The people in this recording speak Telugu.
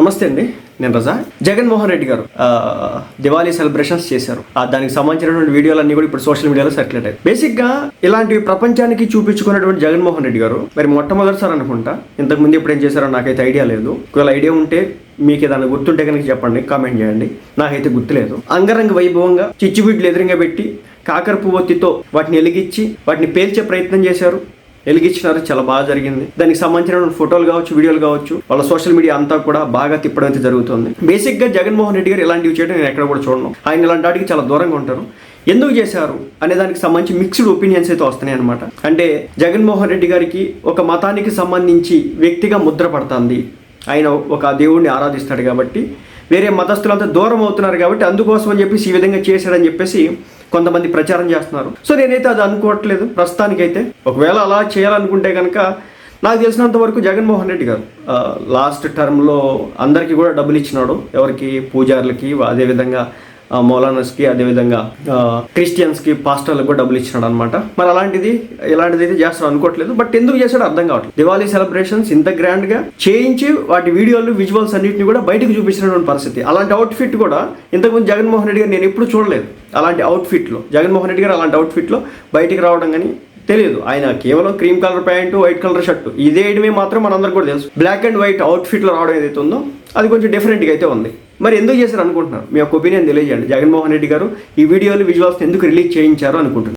నమస్తే అండి నేను రజా. జగన్మోహన్ రెడ్డి గారు దివాళీ సెలబ్రేషన్స్ చేశారు. ఆ, దానికి సంబంధించినటువంటి వీడియోలన్నీ కూడా ఇప్పుడు సోషల్ మీడియాలో సర్క్యులేట్ అయ్యాయి. బేసిక్గా ఇలాంటివి ప్రపంచానికి చూపించుకున్నటువంటి జగన్మోహన్ రెడ్డి గారు మరి మొట్టమొదటిసారి అనుకుంటా ఇంతకు ముందు ఎప్పుడు ఏం చేశారో నాకైతే ఐడియా లేదు. ఒకవేళ ఐడియా ఉంటే మీకు ఏదైనా గుర్తుంటే కనుక చెప్పండి కామెంట్ చేయండి. నాకైతే గుర్తులేదు. అంగరంగ వైభవంగా చిచ్చుబిడ్లు ఎదురుగా పెట్టి కాకర పువ్వొత్తితో వాటిని ఎలిగించి వాటిని పేల్చే ప్రయత్నం చేశారు. వెలిగించినారు. చాలా బాగా జరిగింది. దానికి సంబంధించిన ఫోటోలు కావచ్చు వీడియోలు కావచ్చు వాళ్ళ సోషల్ మీడియా అంతా కూడా బాగా తిప్పడం అయితే జరుగుతుంది. బేసిక్గా జగన్మోహన్ రెడ్డి గారు ఇలాంటివి చేయడం నేను ఎక్కడ కూడా చూడను. ఆయన ఇలాంటి వాటికి చాలా దూరంగా ఉంటారు. ఎందుకు చేశారు? అనే దానికి సంబంధించి మిక్స్డ్ ఒపీనియన్స్ అయితే వస్తున్నాయి అనమాట అంటే జగన్మోహన్ రెడ్డి గారికి ఒక మతానికి సంబంధించి వ్యక్తిగా ముద్ర పడుతుంది. ఆయన ఒక దేవుడిని ఆరాధిస్తాడు కాబట్టి వేరే మతస్థులంతా దూరం అవుతున్నారు కాబట్టి అందుకోసం అని చెప్పేసి ఈ విధంగా చేశాడని చెప్పేసి కొంతమంది ప్రచారం చేస్తున్నారు. సో నేనైతే అది అనుకోవట్లేదు. ప్రస్తుతానికైతే ఒకవేళ అలా చేయాలనుకుంటే కనుక నాకు తెలిసినంత వరకు జగన్మోహన్ రెడ్డి గారు లాస్ట్ టర్మ్లో అందరికీ కూడా డబ్బులు ఇచ్చినాడు. ఎవరికి పూజారులకి అదేవిధంగా మౌలానాస్కి అదేవిధంగా క్రిస్టియన్స్కి పాస్టర్లకు కూడా డబ్బులు ఇచ్చినాడు అనమాట మరి అలాంటిది ఇలాంటిది అయితే చేస్తాడు అనుకోవట్లేదు బట్ ఎందుకు చేశాడో అర్థం కావట్లేదు. దివాళీ సెలబ్రేషన్స్ ఇంత గ్రాండ్గా చేయించి వాటి వీడియోలు విజువల్స్ అన్నింటిని కూడా బయటకు చూపించినటువంటి పరిస్థితి. అలాంటి అవుట్ఫిట్ కూడా ఇంతకుముందు జగన్మోహన్ రెడ్డి గారు నేను ఎప్పుడు చూడలేదు. అలాంటి అవుట్ఫిట్లో జగన్మోహన్ రెడ్డి గారు అలాంటి అవుట్ఫిట్లో బయటికి రావడం కానీ తెలియదు. ఆయన కేవలం cream colour pant white colour shirt ఇదే మాత్రం మనందరికి కూడా తెలుసు. బ్లాక్ అండ్ వైట్ అవుట్ఫిట్లో రావడం ఏదైతే ఉందో అది కొంచెం డిఫరెంట్గా అయితే ఉంది. మరి ఎందుకు చేశారు అనుకుంటున్నాను మీ యొక్క ఒపీనియన్ తెలియజేయండి. జగన్మోహన్ రెడ్డి గారు ఈ వీడియోలు విజువల్స్ ఎందుకు రిలీజ్ చేయించారు అనుకుంటున్నాను